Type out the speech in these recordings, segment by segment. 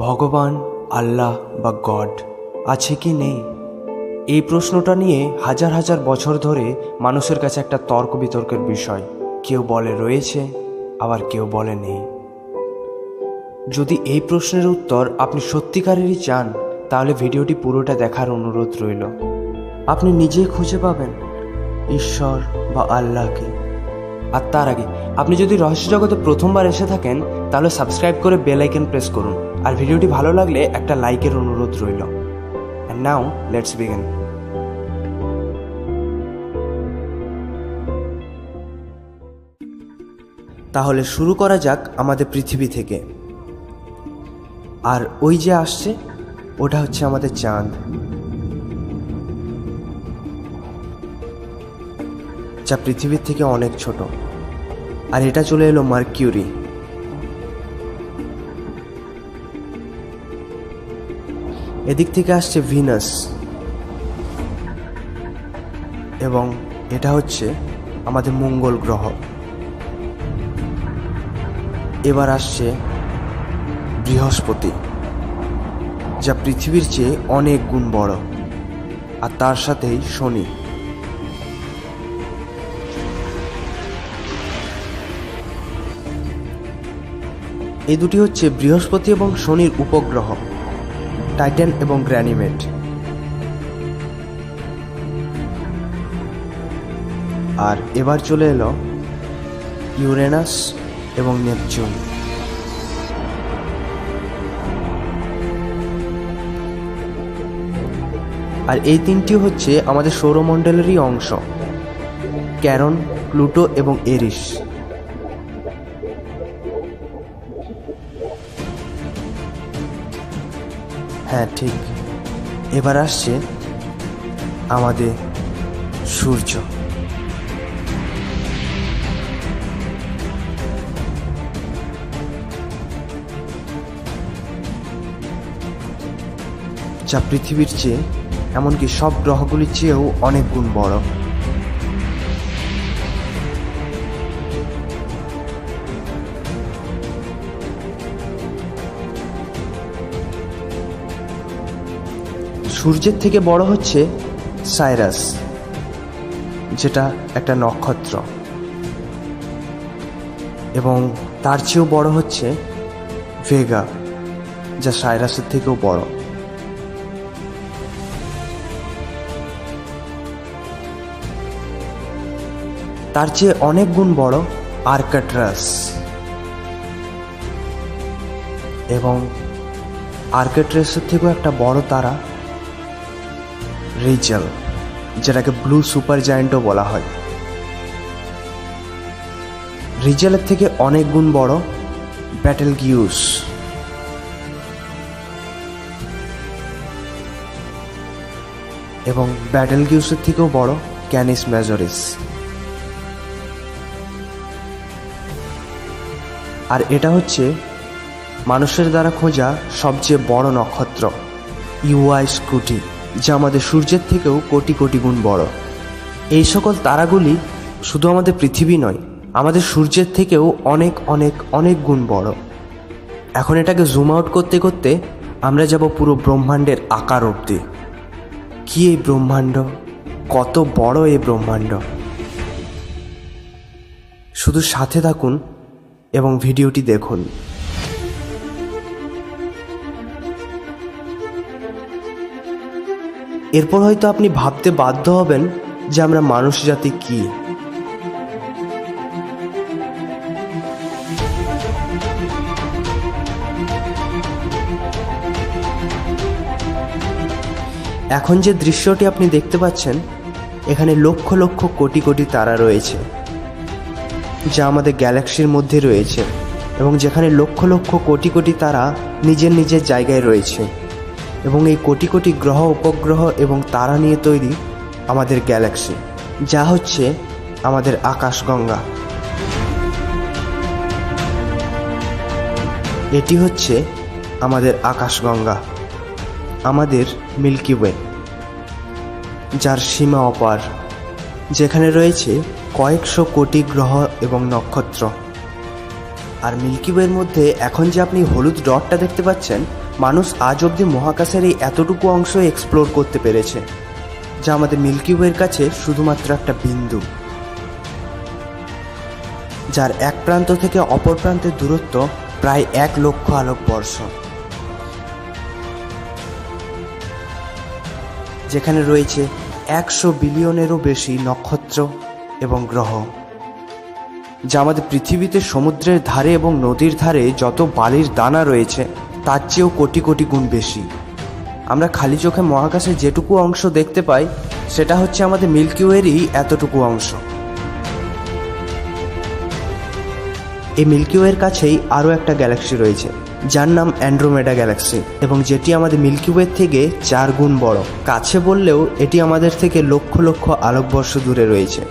ভগবান, আল্লাহ বা গড আছে কি নেই? এই প্রশ্নটা নিয়ে হাজার হাজার বছর ধরে মানুষের কাছে একটা তর্ক বিতর্কের বিষয়। কেউ বলে রয়েছে, আবার কেউ বলে নেই। যদি এই প্রশ্নের উত্তর আপনি সত্যিকারেরই চান, তাহলে ভিডিওটি পুরোটা দেখার অনুরোধ রইল। আপনি নিজেই খুঁজে পাবেন, ঈশ্বর বা আল্লাহকে। আর তার আগে, আপনি যদি রহস্য জগতে প্রথমবার এসে থাকেন, তাহলে সাবস্ক্রাইব করে বেল আইকন প্রেস করুন। আর ভিডিওটি ভালো লাগলে একটা লাইকের অনুরোধ রইল। অ্যান্ড নাও লেটস বিগিন তাহলে শুরু করা যাক আমাদের পৃথিবী থেকে। আর ওই যে আসছে, ওটা হচ্ছে আমাদের চাঁদ। যা পৃথিবীর থেকে অনেক ছোট। আর এটা চলে এলো মার্কিউরি। এদিক থেকে আসছে ভিনাস। এবং এটা হচ্ছে আমাদের মঙ্গল গ্রহ। এবার আসছে বৃহস্পতি, যা পৃথিবীর চেয়ে অনেক গুণ বড়, আর তার সাথেই শনি। এই দুটি হচ্ছে বৃহস্পতি এবং শনির উপগ্রহ, টাইটান এবং গ্র্যানিমেট। আর এবার চলে এলো ইউরেনাস এবং নেপচুন। আর এই তিনটি হচ্ছে আমাদের সৌরমণ্ডলেরই অংশ, ক্যারন, প্লুটো এবং এরিস। হ্যাঁ ঠিক। এবার আসছে আমাদের সূর্য। যা পৃথিবীর চেয়ে, এমনকি সব গ্রহগুলির চেয়েও অনেক গুণ বড়। সূর্যের থেকে বড় হচ্ছে সাইরাস, যেটা একটা নক্ষত্র। এবং তার চেয়েও বড় হচ্ছে ভেগা, যা সাইরাসের থেকেও বড়। তার চেয়ে অনেক গুণ বড় আর্কাট্রাস। এবং আর্কাট্রাসের থেকেও একটা বড় তারা রিজেল যেটাকে ব্লু সুপার জায়েন্টও বলা হয়। রিজেলের থেকে অনেক গুণ বড় ব্যাটেল গিউস। এবং ব্যাটেল গিউসের থেকেও বড় ক্যানিস ম্যাজরিস আর এটা হচ্ছে মানুষের দ্বারা খোঁজা সবচেয়ে বড় নক্ষত্র, ইউআই স্কুটি। যা আমাদের সূর্যের থেকেও কোটি কোটি গুণ বড়। এই সকল তারাগুলি শুধু আমাদের পৃথিবী নয়, আমাদের সূর্যের থেকেও অনেক অনেক অনেক গুণ বড়। এখন এটাকে জুম আউট করতে করতে আমরা যাব পুরো ব্রহ্মাণ্ডের আকার অবধি। কী এই ব্রহ্মাণ্ড? কত বড় এই ব্রহ্মাণ্ড? শুধু সাথে থাকুন এবং ভিডিওটি দেখুন। এরপর হয়তো আপনি ভাবতে বাধ্য হবেন যে আমরা মানুষ জাতি কি। এখন যে দৃশ্যটি আপনি দেখতে পাচ্ছেন, এখানে লক্ষ লক্ষ কোটি কোটি তারা রয়েছে, যা আমাদের গ্যালাক্সির মধ্যে রয়েছে এবং যেখানে লক্ষ লক্ষ কোটি কোটি তারা নিজের নিজের জায়গায় রয়েছে। এবং এই কোটি কোটি গ্রহ, উপগ্রহ এবং তারা নিয়ে তৈরি আমাদের গ্যালাক্সি, যা হচ্ছে আমাদের আকাশগঙ্গা। এটি হচ্ছে আমাদের আকাশগঙ্গা, আমাদের মিল্কি ওয়ে, যার সীমা অপার, যেখানে রয়েছে কয়েকশো কোটি গ্রহ এবং নক্ষত্র। আর মিল্কি ওয়ের মধ্যে এখন যে আপনি হলুদ ডটটা দেখতে পাচ্ছেন, মানুষ আজ অবধি মহাকাশের এই এতটুকু অংশ এক্সপ্লোর করতে পেরেছে, যা আমাদের মিল্কি ওয়ের কাছে শুধুমাত্র একটা বিন্দু, যার এক প্রান্ত থেকে অপর প্রান্তের দূরত্ব প্রায় এক লক্ষ আলোকবর্ষ যেখানে রয়েছে একশো বিলিয়নেরও বেশি নক্ষত্র এবং গ্রহ। যা আমাদের পৃথিবীতে সমুদ্রের ধারে এবং নদীর ধারে যত বালির দানা রয়েছে, তার চেয়েও কোটি কোটি গুণ বেশি। আমরা খালি চোখে মহাকাশে যেটুকু অংশ দেখতে পাই, সেটা হচ্ছে আমাদের মিল্কি ওয়েরই এতটুকু অংশ। এই মিল্কি ওয়ের কাছেই আরও একটা গ্যালাক্সি রয়েছে, যার নাম অ্যান্ড্রোমেডা গ্যালাক্সি, এবং যেটি আমাদের মিল্কি ওয়ে থেকে চার গুণ বড়। কাছে বললেও এটি আমাদের থেকে লক্ষ লক্ষ আলোকবর্ষ দূরে রয়েছে।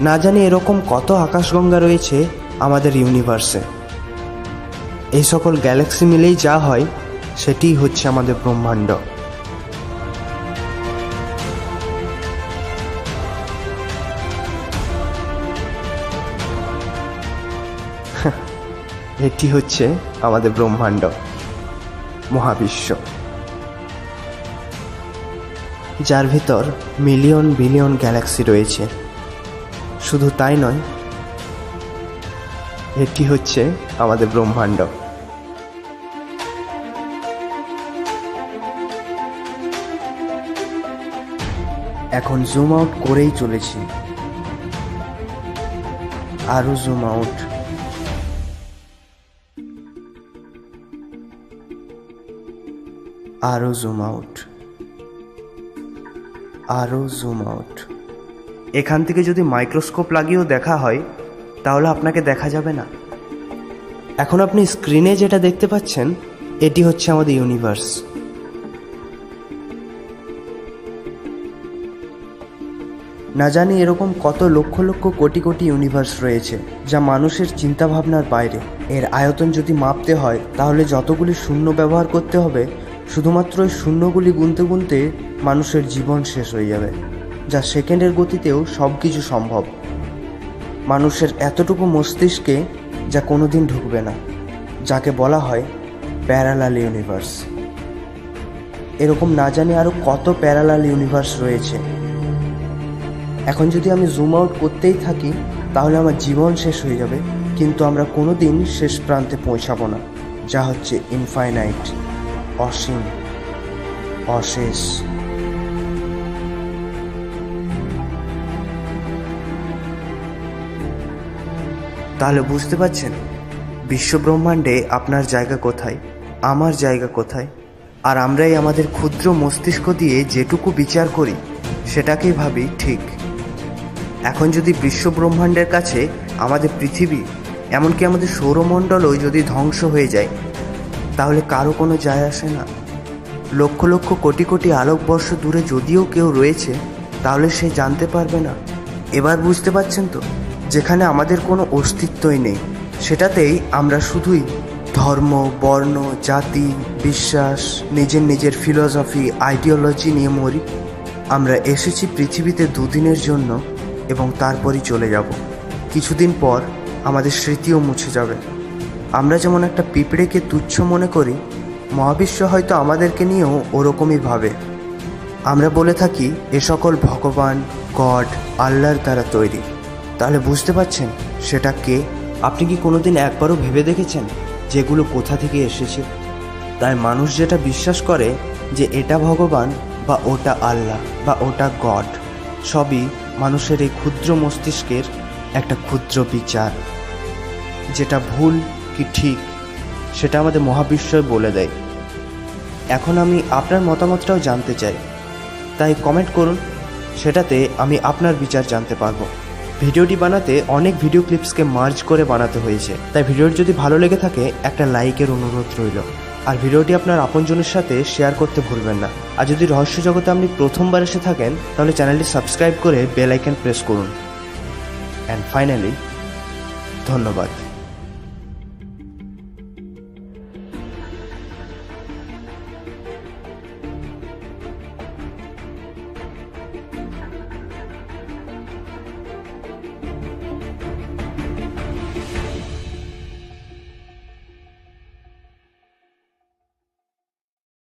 না জানি এরকম কত আকাশগঙ্গা রয়েছে আমাদের ইউনিভার্সে। এই সকল গ্যালাক্সি মিলেই যা হয়, সেটিই হচ্ছে আমাদের ব্রহ্মাণ্ড। এটি হচ্ছে আমাদের ব্রহ্মাণ্ড, মহাবিশ্ব। যার ভিতর মিলিয়ন বিলিয়ন গ্যালাক্সি রয়েছে। শুধু তাই নয়, এটি হচ্ছে আমাদের ব্রহ্মাণ্ড। এখন জুম আউট করেই চলেছি। আরও জুম আউট আরও জুম আউট আরও জুম আউট এখান থেকে যদি মাইক্রোস্কোপ লাগিয়েও দেখা হয়, তাহলে আপনাকে দেখা যাবে না। এখন আপনি স্ক্রিনে যেটা দেখতে পাচ্ছেন, এটি হচ্ছে আমাদের ইউনিভার্স। না জানি এরকম কত লক্ষ লক্ষ কোটি কোটি ইউনিভার্স রয়েছে, যা মানুষের চিন্তাভাবনার বাইরে। এর আয়তন যদি মাপতে হয়, তাহলে যতগুলি শূন্য ব্যবহার করতে হবে, শুধুমাত্র শূন্যগুলি গুনতে গুনতে মানুষের জীবন শেষ হয়ে যাবে। যা সেকেন্ডের গতিতেও সব কিছু সম্ভব। মানুষের এতটুকু মস্তিষ্কে যা কোনোদিন ঢুকবে না, যাকে বলা হয় প্যারালাল ইউনিভার্স। এরকম না জানি আরও কত প্যারালাল ইউনিভার্স রয়েছে। এখন যদি আমি জুম আউট করতেই থাকি, তাহলে আমার জীবন শেষ হয়ে যাবে, কিন্তু আমরা কোনো দিন শেষ প্রান্তে পৌঁছাবো না, যা হচ্ছে ইনফাইনাইট অসীম, অশেষ। তাহলে বুঝতে পারছেন? বিশ্বব্রহ্মাণ্ডে আপনার জায়গা কোথায়? আমার জায়গা কোথায়? আর আমরাই আমাদের ক্ষুদ্র মস্তিষ্ক দিয়ে যেটুকু বিচার করি, সেটাকেই ভাবি ঠিক। এখন যদি বিশ্বব্রহ্মাণ্ডের কাছে আমাদের পৃথিবী, এমনকি আমাদের সৌরমণ্ডলও যদি ধ্বংস হয়ে যায়, তাহলে কারও কোনো যায় আসে না। লক্ষ লক্ষ কোটি কোটি আলোকবর্ষ দূরে যদিও কেউ রয়েছে, তাহলে সে জানতে পারবে না। এবার বুঝতে পারছেন তো? যেখানে আমাদের কোনো অস্তিত্বই নেই, সেটাতেই আমরা শুধুই ধর্ম, বর্ণ, জাতি, বিশ্বাস, নিজের নিজের ফিলসফি আইডিওলজি নিয়ে মরি। আমরা এসেছি পৃথিবীতে দুদিনের জন্য এবং তারপরই চলে যাব। কিছুদিন পর আমাদের স্মৃতিও মুছে যাবে। আমরা যেমন একটা পিঁপড়েকে তুচ্ছ মনে করি, মহাবিশ্ব হয়তো আমাদেরকে নিয়েও ওরকমই ভাবে। আমরা বলে থাকি, এ সকল ভগবান, গড, আল্লাহর দ্বারা তৈরি। তাহলে বুঝতে পারছেন সেটা কে? আপনি কি কোনোদিন একবারও ভেবে দেখেছেন যেগুলো কোথা থেকে এসেছে? তাই মানুষ যেটা বিশ্বাস করে যে এটা ভগবান বা ওটা আল্লাহ বা ওটা গড, সবই মানুষের এই ক্ষুদ্র মস্তিষ্কের একটা ক্ষুদ্র বিচার। যেটা ভুল কি ঠিক, সেটা আমাদের মহাবিশ্বয় বলে দেয়। এখন আমি আপনার মতামতটাও জানতে চাই। তাই কমেন্ট করুন, সেটাতে আমি আপনার বিচার জানতে পারব। ভিডিওটি বানাতে অনেক ভিডিও ক্লিপসকে মার্জ করে বানাতে হয়েছে। তাই ভিডিওটি যদি ভালো লেগে থাকে, একটা লাইকের অনুরোধ রইল। আর ভিডিওটি আপনার আপনজনের সাথে শেয়ার করতে ভুলবেন না। আর যদি রহস্য জগতে আপনি প্রথমবার এসে থাকেন, তাহলে চ্যানেলটি সাবস্ক্রাইব করে বেল আইকন প্রেস করুন। অ্যান্ড ফাইনালি ধন্যবাদ।